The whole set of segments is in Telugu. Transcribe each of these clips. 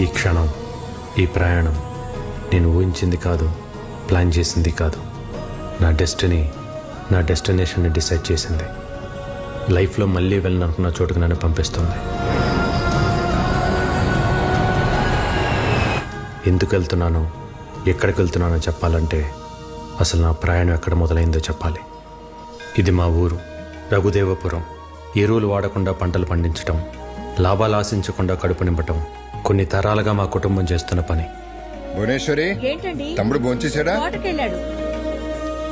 ఈ క్షణం ఈ ప్రయాణం నేను ఊహించింది కాదు ప్లాన్ చేసింది కాదు. నా డెస్టినీ నా డెస్టినేషన్ని డిసైడ్ చేసింది. లైఫ్లో మళ్ళీ వెళ్ళాలనుకున్న చోటుకు నన్ను పంపిస్తుంది. ఎందుకు వెళ్తున్నానో ఎక్కడికి వెళ్తున్నానో చెప్పాలంటే అసలు నా ప్రయాణం ఎక్కడ మొదలైందో చెప్పాలి. ఇది మా ఊరు రఘుదేవపురం. ఎరువులు వాడకుండా పంటలు పండించటం లాభాలు ఆశించకుండా కడుపు నింపటం కొన్ని తరాలుగా మా కుటుంబం చేస్తున్న పని. భువనేశ్వరి ఏంటండి? తమ్ముడు భోంచేశాడా? తోటకెళ్ళాడు.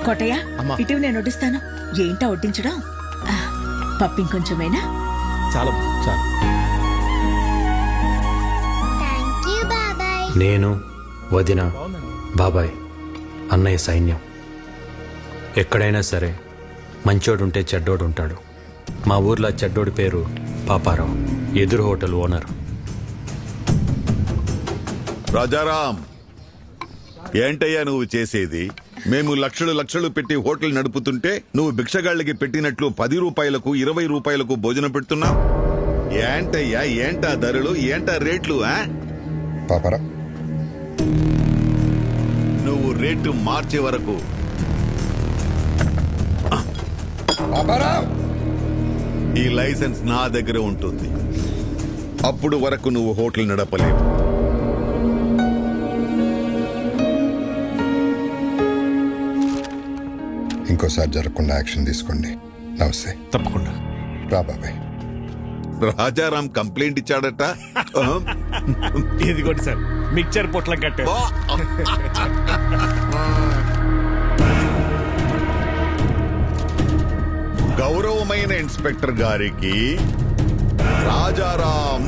కోటయ్య ఇటు నేను వడ్డిస్తాను. ఏంటా వడ్డించడం? ఆ, పప్పు ఇంకొంచెమేనా? చాలా చాలా. థ్యాంక్ యూ బాబాయ్. నేను వదిన బాబాయ్ అన్నయ్య సైన్యం. ఎక్కడైనా సరే మంచోడు ఉంటే చెడ్డోడు ఉంటాడు మా ఊర్లో ఆ చెడ్డోడి పేరు పాపారావు. ఎదురు హోటల్ ఓనర్. రాజారాం ఏంటయ్యా నువ్వు చేసేది? మేము లక్షలు లక్షలు పెట్టి హోటల్ నడుపుతుంటే నువ్వు భిక్షగాళ్ళకి పెట్టినట్లు పది రూపాయలకు ఇరవై రూపాయలకు భోజనం పెడుతున్నావు? ఏంటయ్యా ఏంటా ధరలు ఏంటా రేట్లు? పాపరా. నువ్వు రేటు మార్చే వరకు. ఈ లైసెన్స్ నా దగ్గర ఉంటుంది. అప్పుడు వరకు నువ్వు హోటల్ నడపలేవు. ఇంకోసారి జరగకుండా యాక్షన్ తీసుకోండి. నమస్తే. తప్పకుండా. రా బాబాయ్. రాజారాం కంప్లైంట్ ఇచ్చాడట? ఇదిగోండి సార్ మిక్చర్ పొట్లం కట్టారు. గౌరవమైన ఇన్స్పెక్టర్ గారికి రాజారాం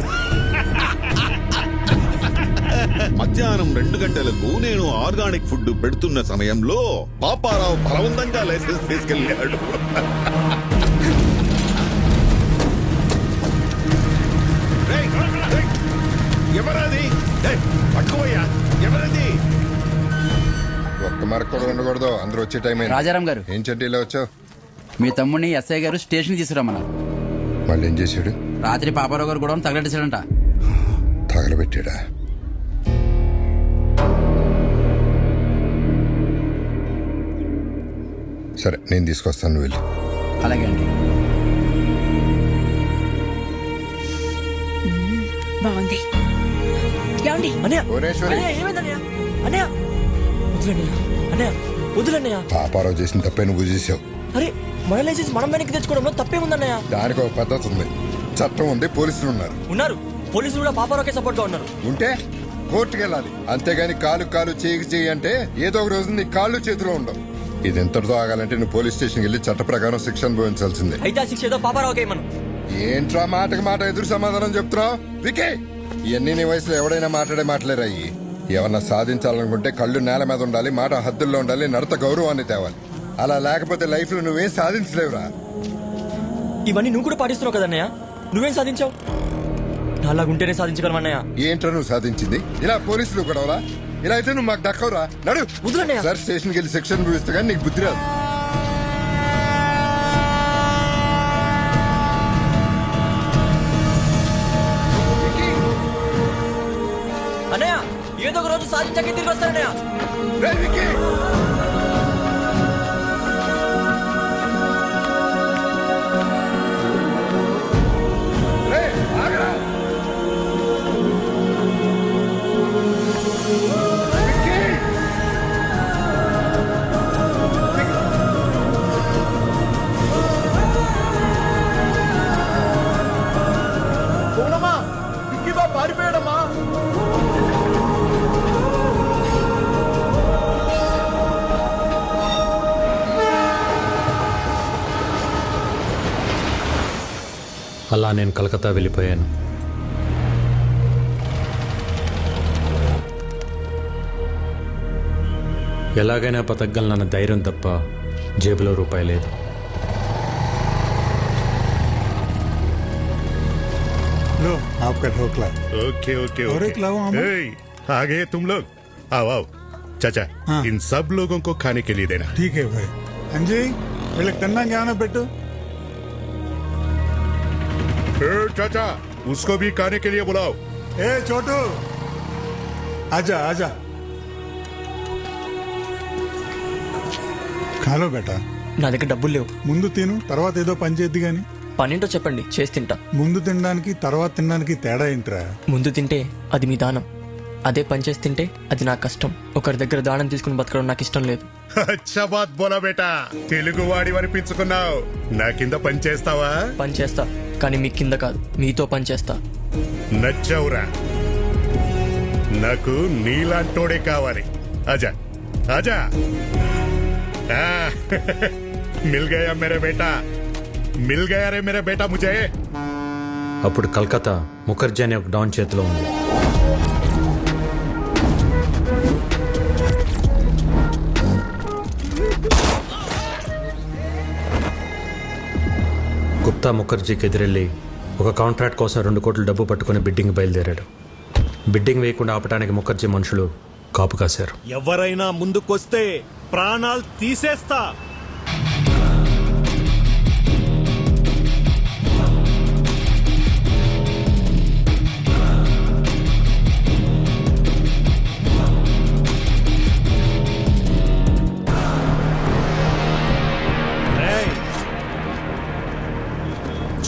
మధ్యాహ్నం రెండు గంటలకు నేను ఆర్గానిక్ ఫుడ్ పెడుతున్న సమయంలో పాపారావు బలవంతంగా లైసెన్స్ తీసుకెళ్ళాడు. ఎవరది? ఎవరది? ఒక్క మరకు కూడా ఉండకూడదు. అందరూ వచ్చే టైం అయింది. రాజారాం గారు. ఏం చెడ్డీలో వచ్చావు? మీ తమ్ముడిని ఎస్ఐ గారు స్టేషన్ తీసుకురమ్మన్నారు. మళ్ళీ ఏం చేశాడు? రాత్రి పాపారావు గారు కూడా తగలెట్టేశాడంట తగలబెట్టాడా? సరే నేను తీసుకొస్తాను నువ్వు వెళ్ళి. అలాగే అండి. బాగుంది. ఏమండి? అన్నయ్య! భువనేశ్వరి అన్నయ్య ఏమైందన్నయ్య? అన్నయ్య! వదిలన్నయ్య అన్నయ్య. వదిలన్నయ్య పాపారావు చేసిన తప్పే నువ్వు చేసావు. అరే మన లైసెన్స్ మనం వెనక్కి తెచ్చుకోవడంలో తప్పేముందన్నయ్య? దానికి ఒక పద్ధతి ఉంది. చట్టం ఉంది పోలీసులు ఉన్నారు. ఉన్నారు. పోలీసులు కూడా పాపారావుకే సపోర్ట్గా ఉన్నారు. ఉంటే కోర్టుకి వెళ్ళాలి అంతేగాని కాలు కాలు చేయికి చేయి అంటే ఏదో ఒక రోజు నీ కాళ్ళు చేతిలో ఉండవు. ఇది ఎంతటితో ఆగాలంటే నువ్వు పోలీస్ స్టేషన్కి వెళ్ళి చట్ట ప్రకారం శిక్ష అనుభవించాల్సిందే. అయితే ఆ శిక్ష ఏదో పాపారావుకే మనం ఏంట్రా మాటకి మాట ఎదురు సమాధానం చెప్తున్నావు? వికే! ఇవన్నీ నీ వయసులో ఎవడైనా మాట్లాడే మాటలేరాయి ఏమన్నా సాధించాలనుకుంటే కళ్ళు నేల మీద ఉండాలి మాట హద్దుల్లో ఉండాలి నడత గౌరవాన్ని తేవాలి. అలా లేకపోతే లైఫ్లో నువ్వేం సాధించలేవురా? ఇవన్నీ నువ్వు కూడా పాటిస్తున్నావు కదన్నయ్య? నువ్వేం సాధించావు? నాలాగుంటేనే సాధించగలం అన్నయ్య. ఏంట్రా నువ్వు సాధించింది? ఇలా పోలీసులు గొడవలా? ఇలా అయితే నువ్వు మాకు దక్కవురా? నడు. వదిలేన్నయ్య. సార్ స్టేషన్కి వెళ్ళి సెక్షన్ చూపిస్తే కానీ నీకు బుద్ధి రాదు. అన్నయ్య ఏదో ఒక రోజు సాధించాక తిరిగి వస్తానన్నయ్య. రేయ్ విక్కీ! అలా నేను కలకత్తా వెళ్ళిపోయాను ఎలాగైనా బతకగలనన్న ధైర్యం తప్ప జేబులో రూపాయి లేదు लो आपका ढोकला ओके ओके और ओके एक लाओ हमें। ए, आ गए तुम लोग आओ आओ चाचा हाँ। इन सब लोगों को खाने के लिए देना ठीक है भाई అంజీ వీళ్ళకి తిన్నాక ఏమైనా పెట్టు ए, चाचा उसको भी खाने के लिए बुलाओ ఏ చోటు ఆజా ఆజా ఖాలో బేటా నా దగ్గర డబ్బులు లేవు ముందు తిను తర్వాత ఏదో పని చేద్ది గాని పనేంటో చెప్పండి చేసి తింటా ముందు తినడానికి తర్వాత తినడానికి తేడా ఏంట్రా ముందు తింటే అది మీ దానం అదే పని చేసి తింటే అది నా కష్టం ఒకరి దగ్గర దానం తీసుకుని బతకడం నాకు ఇష్టం లేదు అచ్చా బాత్ బోలా బేటా. తెలుగు వాడి అనిపించుకున్నావు నా కింద పని చేస్తావా? పని చేస్తా కానీ మీ కింద కాదు మీతో పని చేస్తా. నచ్చావురా. నాకు నీలాంటోడే కావాలి. అజా అజా మిల్ గయా మేరే బేటా. మిల్ గయా రే మేరే బేటా ముజే. అప్పుడు కలకత్తా ముఖర్జీ అనే ఒక డాన్ చేతిలో ఉంది. గుప్తా ముఖర్జీకి ఎదురెళ్ళి ఒక కాంట్రాక్ట్ కోసం రెండు కోట్ల డబ్బు పట్టుకొని బిడ్డింగ్ బయలుదేరాడు. బిడ్డింగ్ వేయకుండా ఆపడానికి ముఖర్జీ మనుషులు కాపు కాశారు. ఎవరైనా ముందుకొస్తే ప్రాణాలు తీసేస్తా.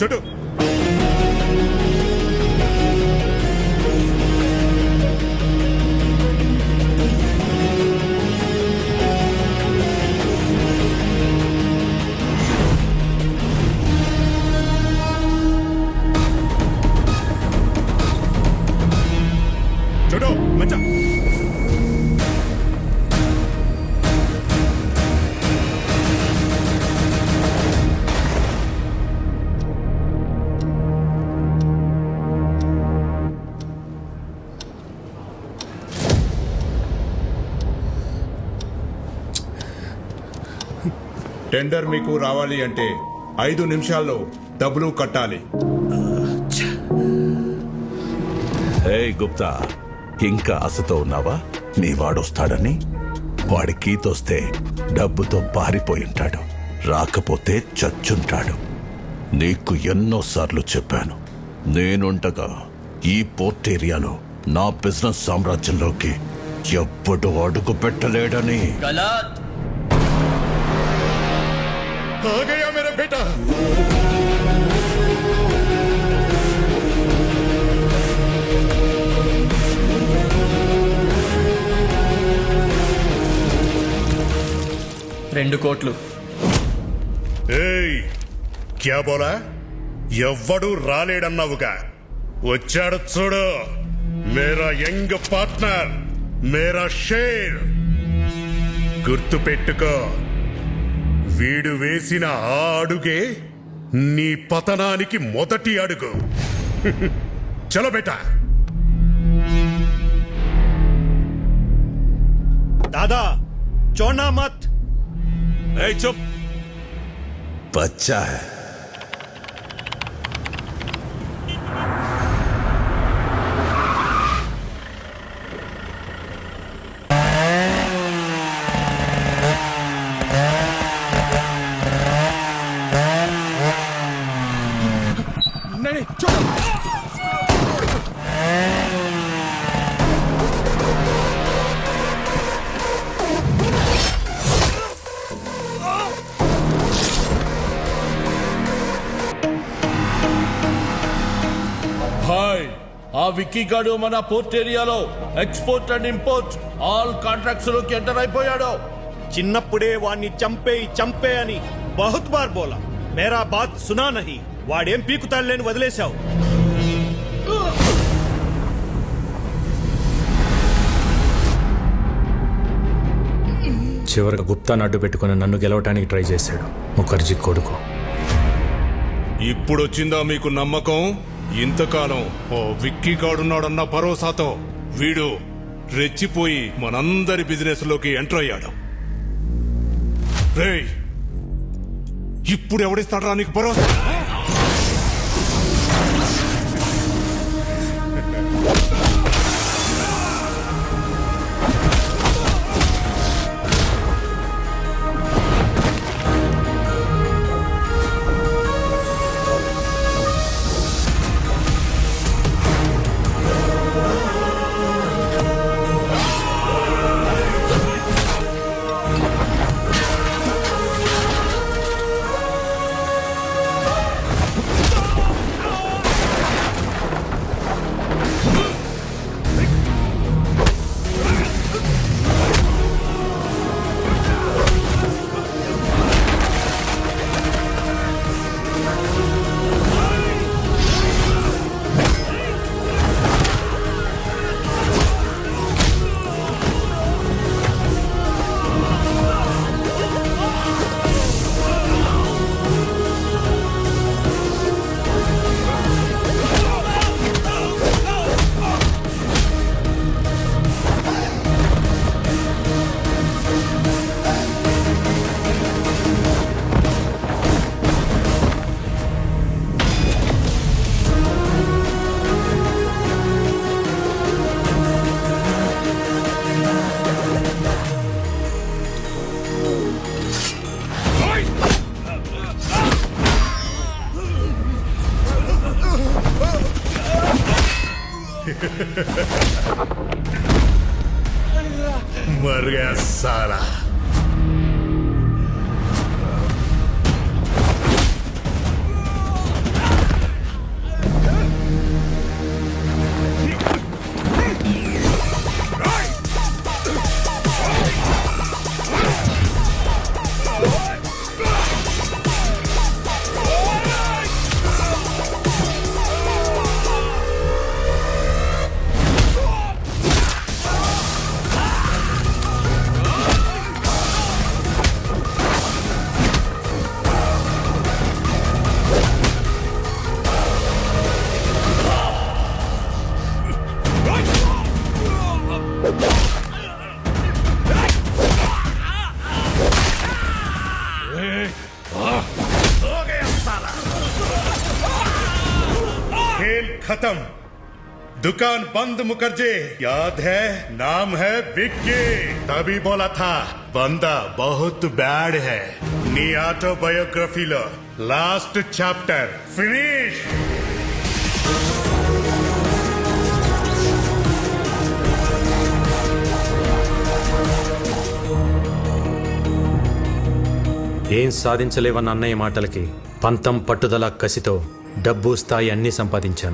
చెడు. చూడు మంచా టెండర్ మీకు రావాలి అంటే ఐదు నిమిషాల్లో డబ్బులు కట్టాలి. హే గుప్తా ఇంకా ఆశతో ఉన్నావా? నీ వాడొస్తాడని? వాడి కీతొస్తే డబ్బుతో పారిపోయి ఉంటాడు రాకపోతే చచ్చుంటాడు. నీకు ఎన్నోసార్లు చెప్పాను. నేనుండగా ఈ పోర్ట్ ఏరియాలో నా బిజినెస్ సామ్రాజ్యంలోకి ఎప్పుడు అడుగు పెట్టలేడని. గలత్! ఆ గయా మేరా బేటా. రెండు కోట్లు. ఏయ్ క్యా బోలా? ఎవ్వడు రాలేడన్నావుగా. వచ్చాడు చూడు. మేరా యంగ్ పార్ట్నర్ మేరా షేర్. గుర్తు పెట్టుకో వీడు వేసిన ఆ అడుగే నీ పతనానికి మొదటి అడుగు. చలో బేటా. దాదా చోనా మత్ చుప్. బచ్చా ఆ విక్కీ గాడు మన పోర్ట్ ఏరియాలో ఎక్స్పోర్ట్ అండ్ ఇంపోర్ట్ ఆల్ కాంట్రాక్ట్స్లోకి ఎంటర్ అయిపోయాడు. చిన్నప్పుడే వాణ్ణి చంపే చంపే అని బహుత్ బార్ బోలా. మేరా బాత్ సునా నహి. వాడేం పీకుతాడులేని వదిలేశావు. చివరికి గుప్తాను అడ్డు పెట్టుకుని నన్ను గెలవటానికి ట్రై చేశాడు. ముఖర్జీ కొడుకు. ఇప్పుడొచ్చిందా మీకు నమ్మకం? ఇంతకాలం ఓ విక్కీ గాడున్నాడన్న భరోసాతో వీడు రెచ్చిపోయి మనందరి బిజినెస్లోకి ఎంటర్ అయ్యాడు. రేయ్! ఇప్పుడు ఎవడిస్తాడు నీకు భరోసా? Muergue Sara. दुकान बंद मुकरजे याद है नाम है विक्की तभी बोला था बंदा बहुत बैड है నీ ఆటోబయోగ్రఫీలో లాస్ట్ చాప్టర్ ఫినిష్ ఏం సాధించలేవన్న అన్నయ్య మాటలకి పంతం పట్టుదల కసితో డబ్బు స్థాయి అన్నీ సంపాదించాను